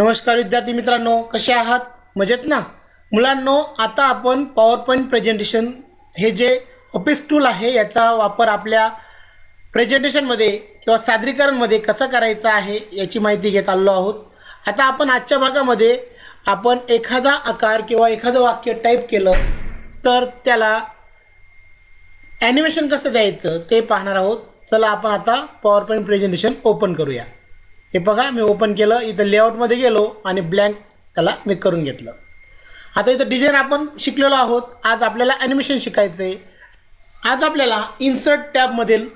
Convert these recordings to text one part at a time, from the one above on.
नमस्कार विद्यार्थी मित्रांनो कसे आहात? मजेत ना? मुलांनो आता आपण पॉवर पॉईंट प्रेझेंटेशन हे जे ऑफिस टूल आहे याचा वापर आपल्या प्रेझेंटेशनमध्ये किंवा सादरीकरणमध्ये कसं करायचं आहे याची माहिती घेत आलो आहोत. आता आपण आजच्या भागामध्ये आपण एखादा आकार किंवा एखादं वाक्य टाईप केलं तर त्याला ॲनिमेशन कसं द्यायचं ते पाहणार आहोत. चला आपण आता पॉवर पॉईंट प्रेझेंटेशन ओपन करूया. हे बघा मी ओपन केलं इथं लेआउटमध्ये गेलो आणि ब्लँक त्याला मी करून घेतलं. आता इथं डिझाईन आपण शिकलेलो आहोत. आज आपल्याला ॲनिमेशन शिकायचं आहे आज आपल्याला इन्सर्ट टॅबमधील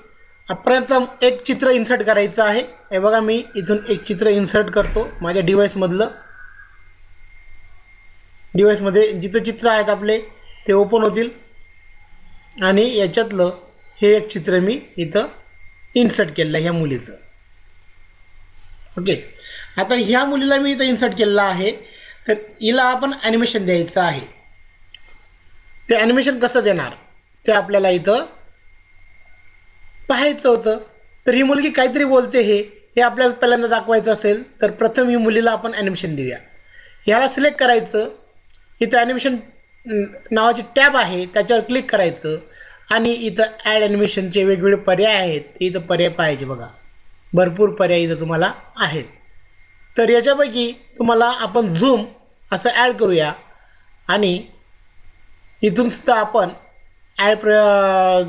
प्रथम एक चित्र इन्सर्ट करायचं आहे. हे बघा मी इथून एक चित्र इन्सर्ट करतो माझ्या डिव्हाइसमधलं डिव्हाइसमध्ये जिथं चित्र आहेत आपले ते ओपन होतील. आणि याच्यातलं हे एक चित्र मी इथं इन्सर्ट केलेलं आहे ह्या मुलीचं. ओके. आता ह्या मुलीला मी इथं इन्सर्ट केलेला आहे. तर हिला आपण ॲनिमेशन द्यायचं आहे. ते ॲनिमेशन कसं देणार? ते आपल्याला इथं पाहायचं होतं. तर ही मुलगी काहीतरी बोलते हे. हे आपल्याला पहिल्यांदा दाखवायचं असेल तर प्रथम ही मुलीला आपण ॲनिमेशन देऊया. ह्याला सिलेक्ट करायचं. इथं ॲनिमेशन नावाची टॅब आहे त्याच्यावर क्लिक करायचं. आणि इथं ॲड ॲनिमेशनचे वेगवेगळे पर्याय आहेत. इथं पर्याय पाहिजे बघा. भरपूर पर्याय इथं तुम्हाला आहेत. तर याच्यापैकी तुम्हाला आपण झूम असं ॲड करूया. आणि इथून सुद्धा आपण ॲड प्र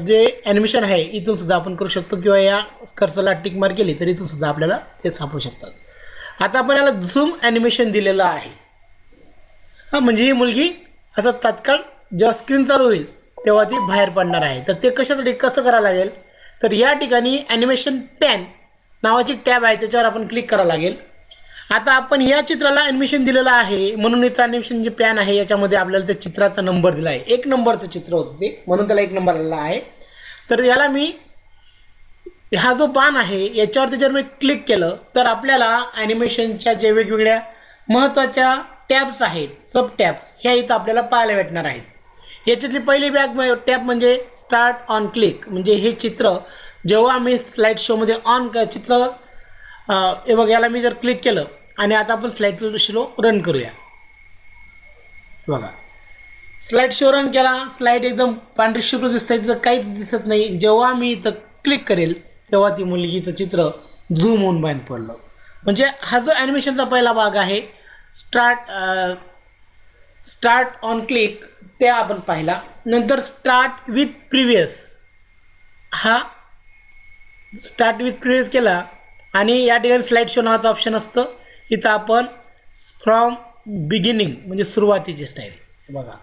जे ॲनिमेशन आहे इथून सुद्धा आपण करू शकतो. किंवा या कर्सला टिक मार केली तर इथून सुद्धा आपल्याला ते सापडू शकतात. आता आपण याला झूम ॲनिमेशन दिलेलं आहे. हां म्हणजे ही मुलगी असं तात्काळ जेव्हा स्क्रीन चालू होईल तेव्हा ती बाहेर पडणार आहे. तर ते कशासाठी कसं करावं लागेल? तर या ठिकाणी ॲनिमेशन पॅन नावाची टॅब आहे त्याच्यावर आपण क्लिक करावं लागेल. आता आपण या चित्राला ॲडमिशन दिलेलं आहे. म्हणून इथं ॲडमिशन जे पॅन आहे याच्यामध्ये आपल्याला त्या चित्राचा नंबर दिला आहे. एक नंबरचं चित्र होतं ते. म्हणून त्याला एक नंबर आलेला आहे. तर याला मी हा जो पान आहे याच्यावरती जर मी क्लिक केलं तर आपल्याला ॲनिमेशनच्या जे वेगवेगळ्या महत्त्वाच्या टॅब्स आहेत सब टॅब्स ह्या इथं आपल्याला पाहायला भेटणार आहेत. याच्यातली पहिली बॅग टॅब म्हणजे स्टार्ट ऑन क्लिक म्हणजे हे चित्र जेव्हा मी स्लाईड शोमध्ये ऑन क चित्र हे बघ याला मी जर क्लिक केलं आणि आता आपण स्लाईड शो रन करूया. बघा. स्लाईड शो रन केला स्लाईड एकदम पांढरी शुभ्र दिसत आहे तिथं काहीच दिसत नाही. जेव्हा मी इथं क्लिक करेल तेव्हा ती मुलगीचं चित्र झूम होऊन बाहेर पडलं. म्हणजे हा जो ॲनिमेशनचा पहिला भाग आहे स्टार्ट स्टार्ट ऑन क्लिक ते आपण पाहिला. नंतर स्टार्ट विथ प्रिव्हियस हा स्टार्ट विथ प्रिव्हियस केला. आणि या ठिकाणी स्लाईड शो नावाचं ऑप्शन असतं. इथं आपण फ्रॉम बिगिनिंग म्हणजे सुरुवातीची स्टाईल बघा.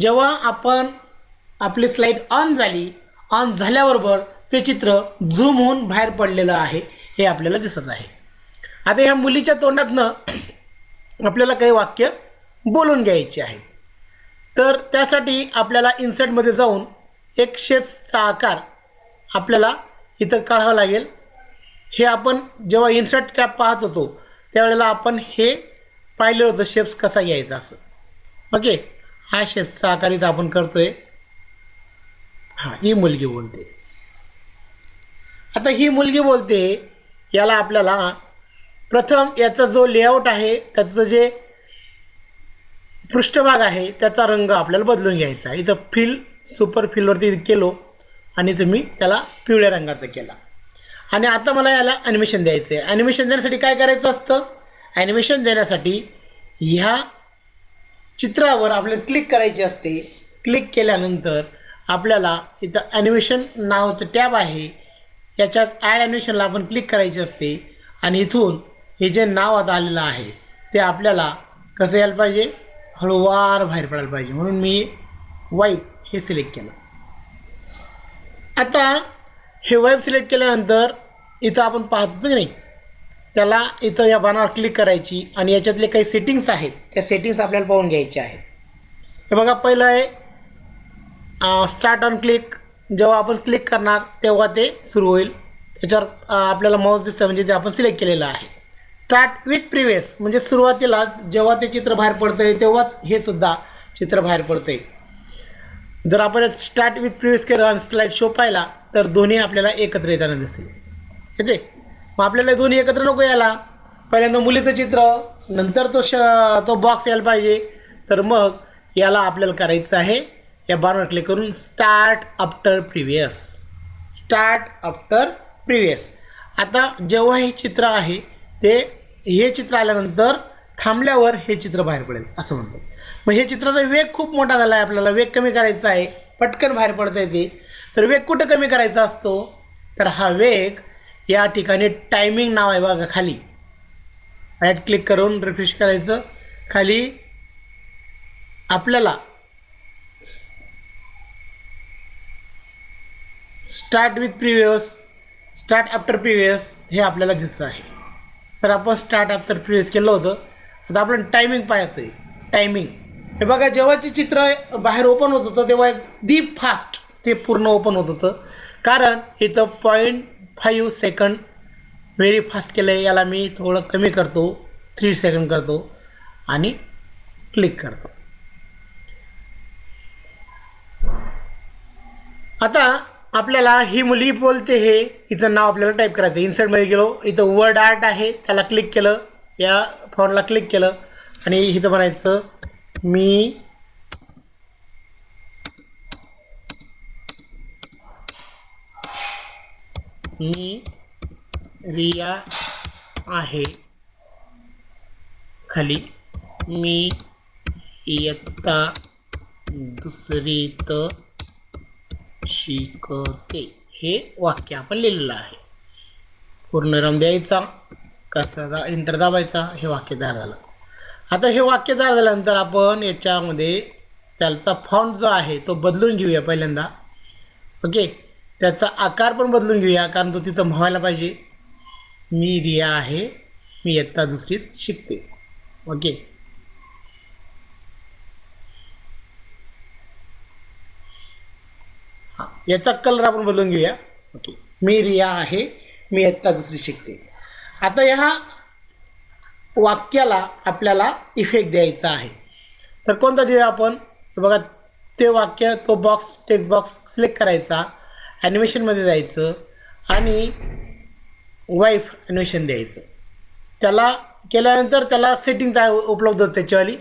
जेव्हा आपण आपली स्लाईड ऑन झाली ऑन झाल्याबरोबर ते चित्र झूम होऊन बाहेर पडलेलं आहे हे आपल्याला दिसत आहे. आता ह्या मुलीच्या तोंडातनं आपल्याला काही वाक्य बोलून घ्यायचे आहेत. तर त्यासाठी आपल्याला इन्सर्टमध्ये जाऊन एक शेप्सचा आकार आपल्याला इथं काढावं लागेल. हे आपण जेव्हा इन्सर्ट टॅप पाहत होतो त्यावेळेला आपण हे पाहिलं होतं शेप्स कसा यायचा असं. ओके हा शेप्सचा आकार इथं आपण करतो आहे हां ही मुलगी बोलते. आता ही मुलगी बोलते याला आपल्याला प्रथम याचा जो लेआउट आहे त्याचं जे पृष्ठभाग आहे त्याचा रंग आपल्याला बदलून घ्यायचा इथं फिल सुपर फिलवरती केलो. आणि तुम्ही मी त्याला पिवळ्या रंगाचं केला. आणि आता मला याला ॲनिमेशन द्यायचं आहे ॲनिमेशन देण्यासाठी काय करायचं असतं? ॲनिमेशन देण्यासाठी ह्या चित्रावर आपल्याला क्लिक करायची असते. क्लिक केल्यानंतर आपल्याला इथं ॲनिमेशन नावाचं टॅब आहे. याच्यात ॲड ॲनिमेशनला आपण क्लिक करायची असते. आणि इथून हे जे नाव आता आलेलं आहे ते आपल्याला कसं यायला पाहिजे? हळूवार बाहेर पडायला पाहिजे. म्हणून मी वाईप हे सिलेक्ट केलं. आता हे वेब सिलेक्ट केल्यानंतर इथं आपण पाहतो की नाही. त्याला इथं या बाणावर क्लिक करायची आणि याच्यातले काही सेटिंग्स आहेत त्या सेटिंग्स आपल्याला पाहून घ्यायच्या आहेत. हे बघा पहिलं आहे स्टार्ट ऑन क्लिक जेव्हा आपण क्लिक करणार तेव्हा ते सुरू होईल. त्याच्यावर आपल्याला माऊस दिसतं म्हणजे ते आपण सिलेक्ट केलेलं आहे. स्टार्ट विथ प्रिव्हियस म्हणजे सुरुवातीला जेव्हा ते चित्र बाहेर पडतं आहे तेव्हाच हे सुद्धा चित्र बाहेर पडतं आहे जर आपण स्टार्ट विथ प्रिव्हियस के आणि स्लाईड शो पाहिला तर दोन्ही आपल्याला एकत्र येताना दिसतील. येते? मग आपल्याला दोन्ही एकत्र नको यायला. पहिल्यांदा मुलीचं चित्र नंतर तो श तो बॉक्स यायला पाहिजे. तर मग याला आपल्याला करायचं आहे या बाणवर क्लिक करून start after previous start after previous आता जेव्हा हे चित्र आहे ते हे चित्र आल्यानंतर थांबल्यावर हे चित्र बाहेर पडेल असं म्हणतात. मग हे चित्राचा वेग खूप मोठा झाला आहे आपल्याला. वेग कमी करायचा आहे. पटकन बाहेर पडता येते तर वेग कुठं कमी करायचा असतो? तर हा वेग या ठिकाणी टायमिंग नाव आहे बघा खाली. राईट क्लिक करून रिफ्रेश करायचं. खाली आपल्याला start with previous start after previous हे आपल्याला दिसतं आहे. तर आपण स्टार्ट आफ्टर प्रिव्हियस केलं होतं. आता आपण टायमिंग पाहायचं आहे. टायमिंग हे बघा जेव्हा ते चित्र बाहेर ओपन होत होतं तेव्हा दीप फास्ट ते पूर्ण ओपन होत होतं. कारण इथं point five second very fast केलं आहे याला मी थोडं कमी करतो थ्री सेकंड करतो आणि क्लिक करतो. आता आपल्याला ही मुली बोलते हे हिचं नाव आपल्याला टाईप करायचं इन्सर्टमध्ये गेलो इथं वर्ड आर्ट आहे त्याला क्लिक केलं या फॉन्टला क्लिक केलं आणि इथं म्हणायचं मी मी रिया आहे. खाली मी इयत्ता दुसरीत शिकते. हे वाक्य आपण लिहिलेलं आहे. पूर्णरम द्यायचा कसा इंटर दाबायचा हे वाक्य तयार झालं. आता हे वाक्य तयार झाल्यानंतर आपण याच्यामध्ये त्याचा फॉन्ट जो आहे तो बदलून घेऊया पहिल्यांदा. ओके त्याचा आकार पण बदलून घेऊया कारण तो तिथं व्हायला पाहिजे. मी रिया आहे मी इयत्ता दुसरीत शिकते. ओके हां याचा कलर आपण बदलून घेऊया. ओके मी रिया आहे मी इयत्ता दुसरी शिकते. आता ह्या वाक्याला आपल्याला इफेक्ट द्यायचा आहे. तर कोणता देऊया आपण? बघा ते वाक्य तो बॉक्स टेक्स्ट बॉक्स सिलेक्ट करायचा ॲनिमेशनमध्ये जायचं आणि वाईफ ॲनिमेशन द्यायचं. त्याला केल्यानंतर त्याला सेटिंग तयार उपलब्ध होतं त्याच्यावाली.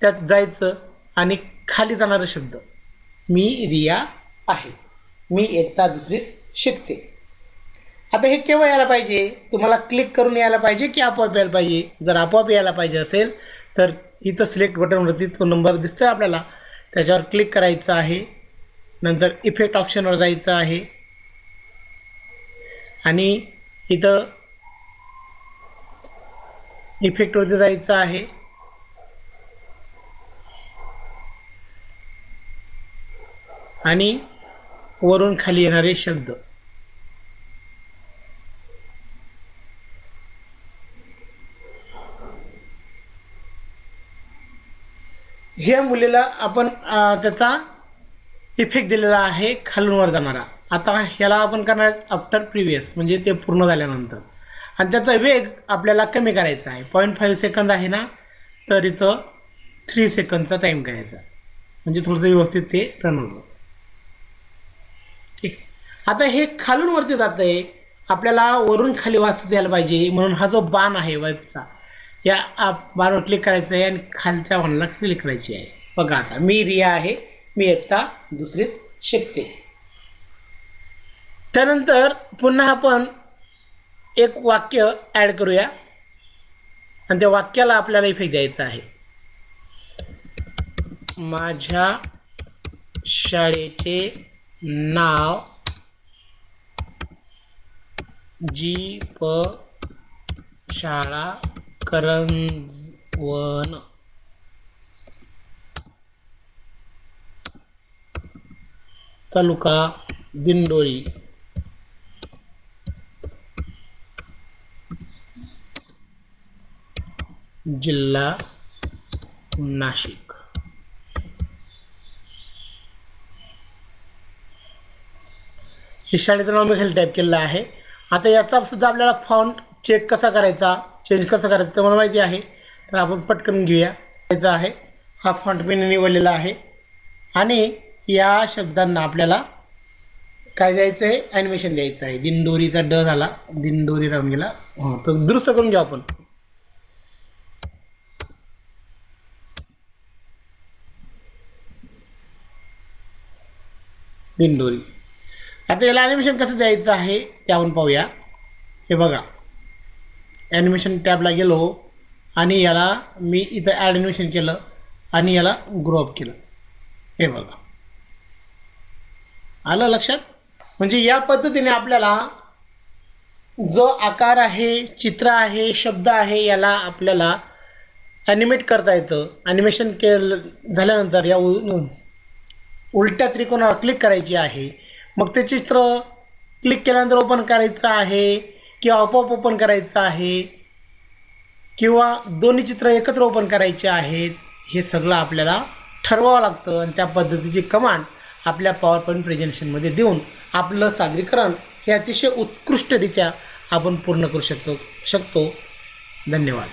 त्यात जायचं आणि खाली जाणारा शब्द मी रिया आहे. मी एकता दुसरीत शिकते. आता हे केव्हा यायला पाहिजे? तुम्हाला क्लिक करून यायला पाहिजे की आपोआप यायला पाहिजे? जर आपोआप यायला पाहिजे असेल तर इथं सिलेक्ट बटनवरती तो नंबर दिसतो आहे आपल्याला. त्याच्यावर क्लिक करायचं आहे. नंतर इफेक्ट ऑप्शनवर जायचं आहे. आणि इथं इफेक्टवरती जायचं आहे. आणि वरून खाली येणारे शब्द. ह्या मुलीला आपण त्याचा इफेक्ट दिलेला आहे खालूनवर जाणारा. आता ह्याला आपण करणार आफ्टर प्रिव्हियस म्हणजे ते पूर्ण झाल्यानंतर. आणि त्याचा वेग आपल्याला कमी करायचा आहे. पॉईंट फाईव्ह सेकंद आहे ना तर इथं थ्री सेकंदचा टाईम करायचा म्हणजे थोडंसं व्यवस्थित ते रन होतं. ठीक आता हे खालून वरती जातं आहे आपल्याला वरून खाली वाचता यायला पाहिजे. म्हणून हा जो बाण आहे वाईपचा या आप- बाणवर क्लिक करायचं आहे आणि खालच्या बाणाला क्लिक करायची आहे. बघा आता मी रिया आहे. मी इयत्ता दुसरीत शिकते. त्यानंतर पुन्हा आपण एक वाक्य ॲड करूया. आणि त्या वाक्याला आपल्याला इफेक्ट द्यायचा आहे. माझ्या शाळेचे नाव जी प शाळा करंजवन तालुका दिंडोरी. जिल्हा नाशिक. हे शाळेचं नाव मी खाली टाईप केलेलं आहे. आता याचा सुद्धा आपल्याला फॉन्ट चेक कसा करायचा? चेंज कसं करायचं ते मला माहिती आहे. तर आपण पटकन घेऊया. त्याचा आहे. हा फॉन्ट मी निवडलेला आहे. आणि या शब्दांना आपल्याला काय द्यायचं आहे ॲनिमेशन द्यायचं आहे. दिंडोरीचा ड झाला. दिंडोरी राहून गेला. हां तर दुरुस्त करून घेऊ आपण. दिंडोरी. आता याला ॲनिमेशन कसं द्यायचं आहे? ते आपण पाहूया. हे बघा. ॲनिमेशन टॅबला गेलो आणि याला मी इथं ॲडमिशन ॲनिमेशन केलं आणि याला ग्रो अप केलं. हे बघा. आलं लक्षात? म्हणजे या पद्धतीने आपल्याला जो आकार आहे चित्र आहे शब्द आहे याला आपल्याला ॲनिमेट करता येतं. ॲनिमेशन केलं झाल्यानंतर या उ उलट्या त्रिकोणावर क्लिक करायची आहे. मग ते चित्र क्लिक केल्यानंतर ओपन करायचं आहे. किंवा आपोआप ओपन करायचं आहे किंवा दोन्ही चित्र एकत्र ओपन करायचे आहेत हे सगळं आपल्याला ठरवावं लागतं आणि त्या पद्धतीची कमांड आपल्या पॉवर पॉईंट प्रेझेंटेशनमध्ये देऊन आपलं सादरीकरण हे अतिशय उत्कृष्टरित्या आपण पूर्ण करू शकतो शकतो. धन्यवाद.